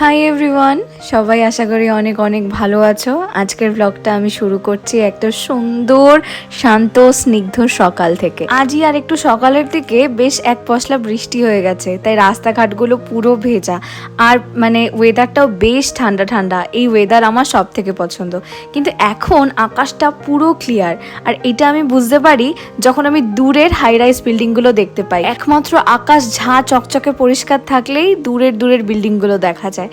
Hi everyone সবাই আশা করি অনেক অনেক ভালো আছো। আজকের ব্লগটা আমি শুরু করছি একটা সুন্দর, শান্ত, স্নিগ্ধ সকাল থেকে। আজই আর একটু সকালের দিকে বেশ এক পশলা বৃষ্টি হয়ে গেছে, তাই রাস্তাঘাটগুলো পুরো ভেজা। আর মানে ওয়েদারটাও বেশ ঠান্ডা ঠান্ডা, এই ওয়েদার আমার সব থেকে পছন্দ। কিন্তু এখন আকাশটা পুরো ক্লিয়ার আর এটা আমি বুঝতে পারি যখন আমি দূরের হাই রাইজ বিল্ডিংগুলো দেখতে পাই। একমাত্র আকাশ ঝাঁ চকচকে পরিষ্কার থাকলেই দূরের দূরের বিল্ডিংগুলো দেখা যায়।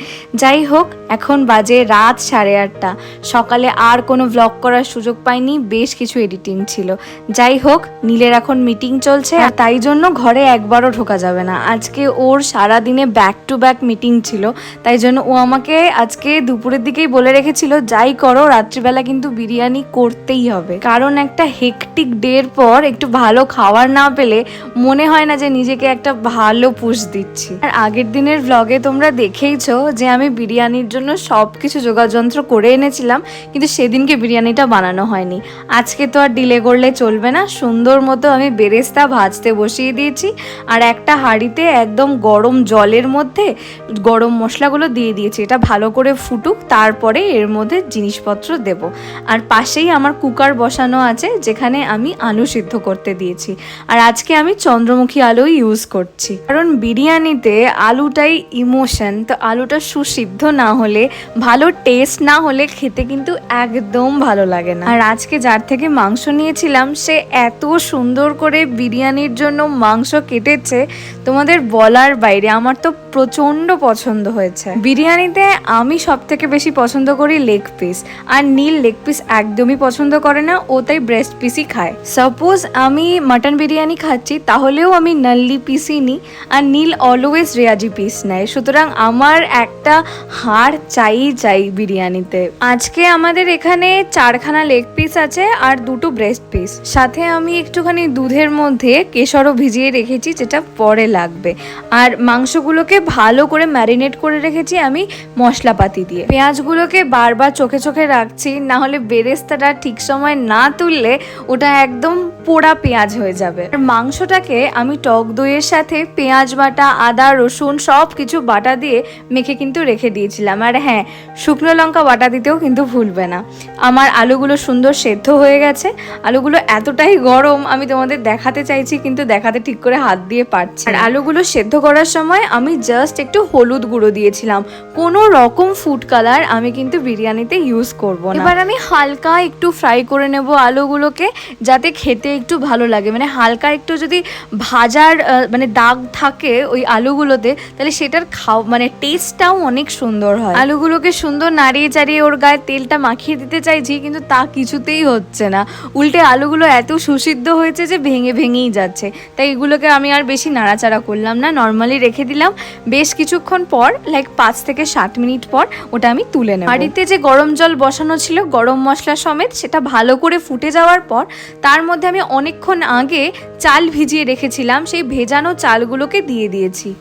যাই হোক, এখন বাজে রাত সাড়ে আটটা। সকালে আর কোনো ব্লগ করার সুযোগ পাইনি, বেশ কিছু এডিটিং ছিল। যাই হোক, নীলের এখন মিটিং চলছে আর তাই জন্য ঘরে একবারও ঢোকা যাবে না। আজকে ওর সারা দিনে ব্যাক টু ব্যাক মিটিং ছিল, তাই জন্য ও আমাকে আজকে দুপুরের দিকেই বলে রেখেছিল, যাই করো, রাত্রিবেলা কিন্তু বিরিয়ানি করতেই হবে। কারণ একটা হেকটিক ডের পর একটু ভালো খাবার না পেলে মনে হয় না যে নিজেকে একটা ভালো পুষ দিচ্ছি। আর আগের দিনের ব্লগে তোমরা দেখেইছো যে আমি বিরিয়ানির জন্য সব কিছু যোগাযন্ত্র করে এনেছিলাম, কিন্তু সেদিনকে বিরিয়ানিটা বানানো হয়নি। আজকে তো আর ডিলে করলে চলবে না। সুন্দর মতো আমি বেরেস্তা ভাজতে বসিয়ে দিয়েছি, আর একটা হাঁড়িতে একদম গরম জলের মধ্যে গরম মশলাগুলো দিয়ে দিয়েছি। এটা ভালো করে ফুটুক, তারপরে এর মধ্যে জিনিসপত্র দেব। আর পাশেই আমার কুকার বসানো আছে, যেখানে আমি আলু সিদ্ধ করতে দিয়েছি। আর আজকে আমি চন্দ্রমুখী আলু ইউজ করছি। কারণ বিরিয়ানিতে আলুটাই ইমোশন তো আলুটা সুসিদ্ধ না হলে, ভালো টেস্ট না হলে খেতে কিন্তু একদম ভালো লাগে না। আর আজকে যার থেকে মাংস নিয়েছিলাম, সে এত সুন্দর করে বিরিয়ানির জন্য মাংস কেটেছে, তোমাদের বলার বাইরে আমার তো প্রচণ্ড পছন্দ হয়েছে। বিরিয়ানিতে আমি সব থেকে বেশি পছন্দ করি লেগ পিস আর নীল লেগ পিস একদমই পছন্দ করে না, ও তাই ব্রেস্ট পিসই খায়। সাপোজ আমি মাটন বিরিয়ানি খাচ্ছি, তাহলেও আমি নাল্লি পিসই নিই আর নীল অলওয়েজ রেয়াজি পিস নেয়। সুতরাং আমার একটা হাড় চাই চাই বিরিয়ানিতে। আজকে আমাদের এখানে চারখানা লেগ পিস আছে আর দুটো ব্রেস্ট পিস সাথে আমি একটুখানি দুধের মধ্যে কেশরও ভিজিয়ে রেখেছি, যেটা পরে লাগবে। আর মাংসগুলোকে ভালো করে ম্যারিনেট করে রেখেছি আমি মশলাপাতি দিয়ে। পেঁয়াজগুলোকে বারবার চোখে চোখে রাখছি, না হলে বেরেস্তাটা ঠিক সময় না তুললে ওটা একদম পোড়া পেঁয়াজ হয়ে যাবে। আর মাংসটাকে আমি টক দইয়ের সাথে পেঁয়াজ বাটা, আদা, রসুন সব কিছু বাটা দিয়ে মেখে কিন্তু রেখে দিয়েছিলাম। আর হ্যাঁ শুকনো লঙ্কা বাটা দিতেও কিন্তু ভুলবে না। আমার আলুগুলো সুন্দর সেদ্ধ হয়ে গেছে। আলুগুলো এতটাই গরম, আমি তোমাদের দেখাতে চাইছি, কিন্তু দেখাতে ঠিক করে হাত দিয়ে পারছি আর আলুগুলো সেদ্ধ করার সময় আমি জাস্ট একটু হলুদ গুঁড়ো দিয়েছিলাম। কোনো রকম ফুড কালার আমি কিন্তু বিরিয়ানিতে ইউজ করব না। এবার আমি হালকা একটু ফ্রাই করে নেব আলুগুলোকে, যাতে খেতে একটু ভালো লাগে। মানে হালকা একটু যদি ভাজার মানে দাগ থাকে ওই আলুগুলোতে, তাহলে সেটার খাও মানে টেস্টটাও অনেক সুন্দর হয়। আলুগুলোকে সুন্দর নাড়িয়ে চাড়িয়ে ওর গায়ে তেলটা মাখিয়ে দিতে চাইছি কিন্তু তা কিছুতেই হচ্ছে না। উল্টে আলুগুলো এত সুসিদ্ধ হয়েছে যে ভেঙে ভেঙেই যাচ্ছে। তাই এগুলোকে আমি আর বেশি নাড়াচাড়া করলাম না নর্মালি রেখে দিলাম। বেশ কিছুক্ষণ পর লাইক পাঁচ থেকে সাত মিনিট পর ওটা আমি তুলে নেব। হাঁড়িতে যে গরম জল বসানো ছিল গরম মশলা সমেত সেটা ভালো করে ফুটে যাওয়ার পর তার মধ্যে আমি অনেকক্ষণ আগে চাল ভিজিয়ে রেখেছিলাম সেই ভেজানো চালগুলোকে দিয়ে দিয়েছি।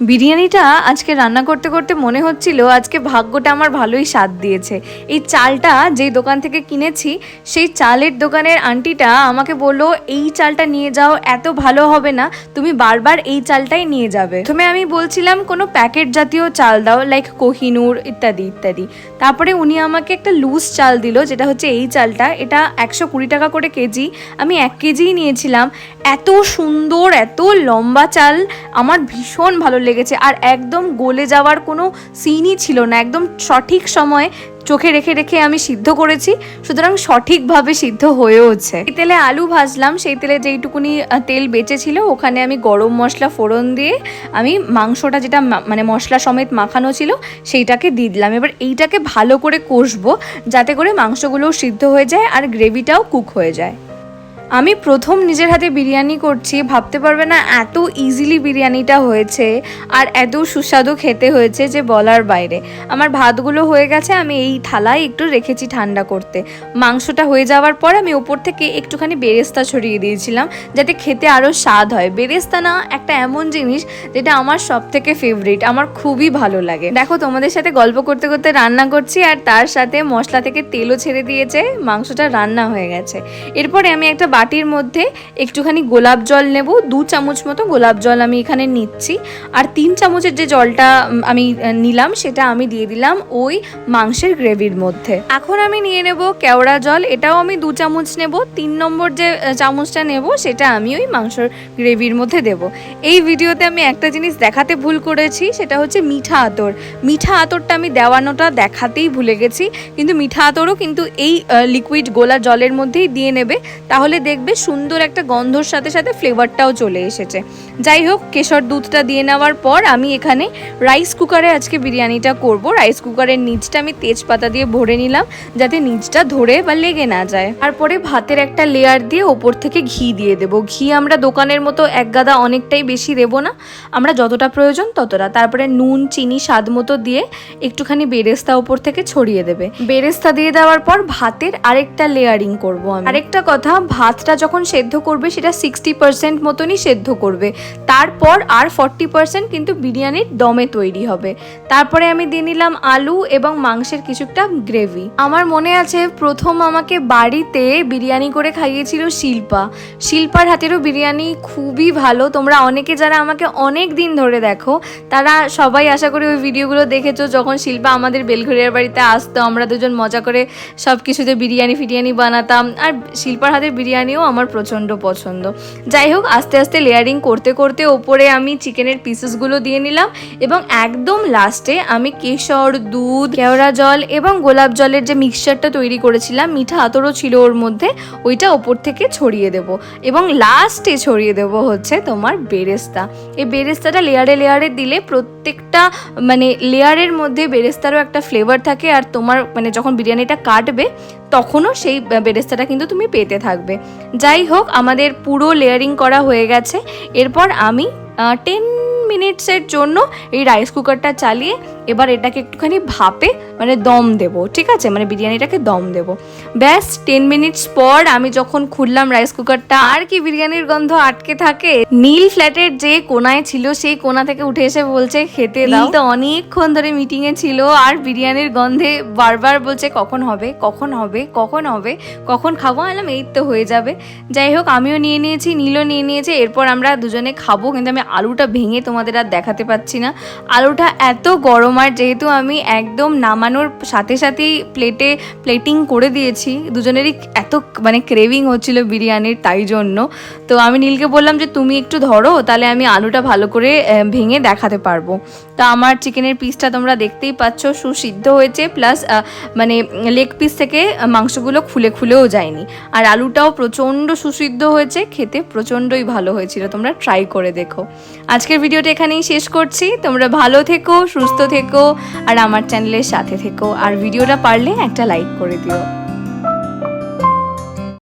বিরিয়ানিটা আজকে রান্না করতে করতে মনে হচ্ছিল আজকে ভাগ্যটা আমার ভালোই স্বাদ দিয়েছে। এই চালটা যেই দোকান থেকে কিনেছি, সেই চালের দোকানের আন্টিটা আমাকে বলল, এই চালটা নিয়ে যাও, এত ভালো হবে না, তুমি বারবার এই চালটাই নিয়ে যাবে। প্রথমে আমি বলছিলাম, কোনো প্যাকেট জাতীয় চাল দাও লাইক কোহিনুর, ইত্যাদি ইত্যাদি। তারপরে উনি আমাকে একটা লুজ চাল দিল, যেটা হচ্ছে এই চালটা। এটা একশো কুড়ি টাকা করে কেজি। আমি এক কেজিই নিয়েছিলাম। এত সুন্দর, এত লম্বা চাল, আমার ভীষণ ভালো লেগেছে। আর একদম গলে যাওয়ার কোনো সিনই ছিল না। একদম সঠিক সময়ে চোখে রেখে রেখে আমি সিদ্ধ করেছি। সুতরাং সঠিকভাবে সিদ্ধ হয়েওছে এই তেলে আলু ভাজলাম, সেই তেলে যেইটুকুনি তেল বেঁচেছিল, ওখানে আমি গরম মশলা ফোড়ন দিয়ে আমি মাংসটা যেটা মানে মশলা সমেত মাখানো ছিল, সেইটাকে দিয়ে দিলাম। এবার এইটাকে ভালো করে কষবো, যাতে করে মাংসগুলোও সিদ্ধ হয়ে যায় আর গ্রেভিটাও কুক হয়ে যায়। আমি প্রথম নিজের হাতে বিরিয়ানি করছি, ভাবতে পারবে না এত ইজিলি বিরিয়ানিটা হয়েছে আর এত সুস্বাদু খেতে হয়েছে যে বলার বাইরে। আমার ভাতগুলো হয়ে গেছে, আমি এই থালায় একটু রেখেছি ঠান্ডা করতে। মাংসটা হয়ে যাওয়ার পর আমি ওপর থেকে একটুখানি বেরেস্তা ছড়িয়ে দিয়েছিলাম, যাতে খেতে আরও স্বাদ হয়। বেরেস্তা না, একটা এমন জিনিস যেটা আমার সব থেকে ফেভারিট আমার খুবই ভালো লাগে। দেখো, তোমাদের সাথে গল্প করতে করতে রান্না করছি আর তার সাথে মশলা থেকে তেলও ছেড়ে দিয়েছে, মাংসটা রান্না হয়ে গেছে। এরপরে আমি একটা বাটির মধ্যে একটুখানি গোলাপ জল নেব, দু চামচ মতো গোলাপ জল আমি এখানে নিচ্ছি। আর তিন চামচের যে জলটা আমি নিলাম, সেটা আমি দিয়ে দিলাম ওই মাংসের গ্রেভির মধ্যে। এখন আমি নিয়ে নেব কেওড়া জল, এটাও আমি দু চামচ নেব, তিন নম্বর যে চামচটা নেব, সেটা আমি ওই মাংসর গ্রেভির মধ্যে দেব। এই ভিডিওতে আমি একটা জিনিস দেখাতে ভুল করেছি, সেটা হচ্ছে মিঠা আতর। মিঠা আতরটা আমি দেওয়ানোটা দেখাতেই ভুলে গেছি, কিন্তু মিঠা আতরও কিন্তু এই লিকুইড গোলা জলের মধ্যেই দিয়ে নেবে। তাহলে দেখবে সুন্দর একটা গন্ধর সাথে সাথে ফ্লেভারটাও চলে এসেছে। যাই হোক, কেশর দুধটা দিয়ে নেওয়ার পর আমি এখানে রাইস কুকারে আজকে বিরিয়ানিটা করব। রাইস কুকারের নিচটা আমি তেজপাতা দিয়ে ভরে নিলাম, যাতে নিচটা ধরে বা লেগে না যায়। তারপরে ভাতের একটা লেয়ার দিয়ে ওপর থেকে ঘি দিয়ে দেব। ঘি আমরা দোকানের মতো এক গাদা অনেকটাই বেশি দেব না। আমরা যতটা প্রয়োজন ততটা। তারপরে নুন, চিনি, স্বাদ মতো দিয়ে একটুখানি বেরেস্তা ওপর থেকে ছড়িয়ে দেবে। বেরেস্তা দিয়ে দেওয়ার পর ভাতের আরেকটা লেয়ারিং করব আমি। আরেকটা কথা ভাতটা যখন সেদ্ধ করবে, সেটা সিক্সটি পার্সেন্ট মতনই সেদ্ধ করবে। তারপর আর ফর্টি পার্সেন্ট কিন্তু বিরিয়ানির দমে তৈরি হবে। তারপরে আমি দিয়ে নিলাম আলু এবং মাংসের কিছুটা গ্রেভি আমার মনে আছে, প্রথম আমাকে বাড়িতে বিরিয়ানি করে খাইয়েছিল শিল্পা। শিল্পার হাতেরও বিরিয়ানি খুবই ভালো। তোমরা অনেকে যারা আমাকে অনেক দিন ধরে দেখো, তারা সবাই আশা করি ওই ভিডিওগুলো দেখেছ। যখন শিল্পা আমাদের বেলঘরিয়ার বাড়িতে আসতো, আমরা দুজন মজা করে সব কিছুতে বিরিয়ানি ফিরিয়ানি বানাতাম। আর শিল্পার হাতের বিরিয়ানিও আমার প্রচণ্ড পছন্দ। যাই হোক, আস্তে আস্তে লেয়ারিং করতে করতে ওপরে আমি চিকেনের পিসেসগুলো দিয়ে নিলাম এবং একদম লাস্টে আমি কেশর, দুধ, কেওড়া জল এবং গোলাপ জলের যে মিক্সচারটা তৈরি করেছিলাম, মিঠা আতরও ছিল ওর মধ্যে, ওইটা ওপর থেকে ছড়িয়ে দেব এবং লাস্টে ছড়িয়ে দেব হচ্ছে তোমার বেরেস্তা। এই বেরেস্তাটা লেয়ারে লেয়ারে দিলে প্রত্যেকটা মানে লেয়ারের মধ্যে বেরেস্তারও একটা ফ্লেভার থাকে আর তোমার মানে যখন বিরিয়ানিটা কাটবে, তখনও সেই বেরেস্তাটা কিন্তু তুমি পেতে থাকবে। যাই হোক, আমাদের পুরো লেয়ারিং করা হয়ে গেছে। এরপর আমি টেন মিনিটসের জন্য এই রাইস কুকারটা চালিয়ে এবার এটাকে একটুখানি ভাপে মানে দম দেব, ঠিক আছে? মানে বিরিয়ানিটাকে দম দেব। ব্যাস টেন মিনিটস পর আমি যখন খুললাম রাইস কুকারটা আর কি বিরিয়ানির গন্ধ আটকে থাকে? নীল ফ্ল্যাটের যে কোনায় ছিল, সেই কোনা থেকে উঠে এসে বলছে, খেতে দাও। তো অনেকক্ষণ ধরে মিটিংয়ে ছিল, আর বিরিয়ানির গন্ধে বারবার বলছে, কখন হবে? কখন হবে? কখন হবে? কখন খাব? আলাম এই তো হয়ে যাবে। যাই হোক, আমিও নিয়ে নিয়েছি, নীলও নিয়ে নিয়েছে, এরপর আমরা দুজনে খাব, কিন্তু আমি আলুটা ভেঙে তোমাদের আর দেখাতে পাচ্ছি না। আলুটা এত গরম আর যেহেতু আমি একদম নামানোর সাথে সাথেই প্লেটে প্লেটিং করে দিয়েছি, দুজনেরই এত মানে ক্রেভিং হচ্ছিল বিরিয়ানির তাই জন্য। তো আমি নীলকে বললাম যে, তুমি একটু ধরো, তাহলে আমি আলুটা ভালো করে ভেঙে দেখাতে পারব। তা আমার চিকেনের পিসটা তোমরা দেখতেই পাচ্ছ, সুসিদ্ধ হয়েছে প্লাস মানে লেগ পিস থেকে মাংসগুলো খুলে খুলেও যায়নি। আর আলুটাও প্রচণ্ড সুসিদ্ধ হয়েছে, খেতে প্রচণ্ডই ভালো হয়েছিল, তোমরা ট্রাই করে দেখো। আজকের ভিডিওটা এখানেই শেষ করছি, তোমরা ভালো থেকো, সুস্থ থেকো আর আমার চ্যানেলের সাথে থেকো। আর ভিডিওটা পারলে একটা লাইক করে দিও।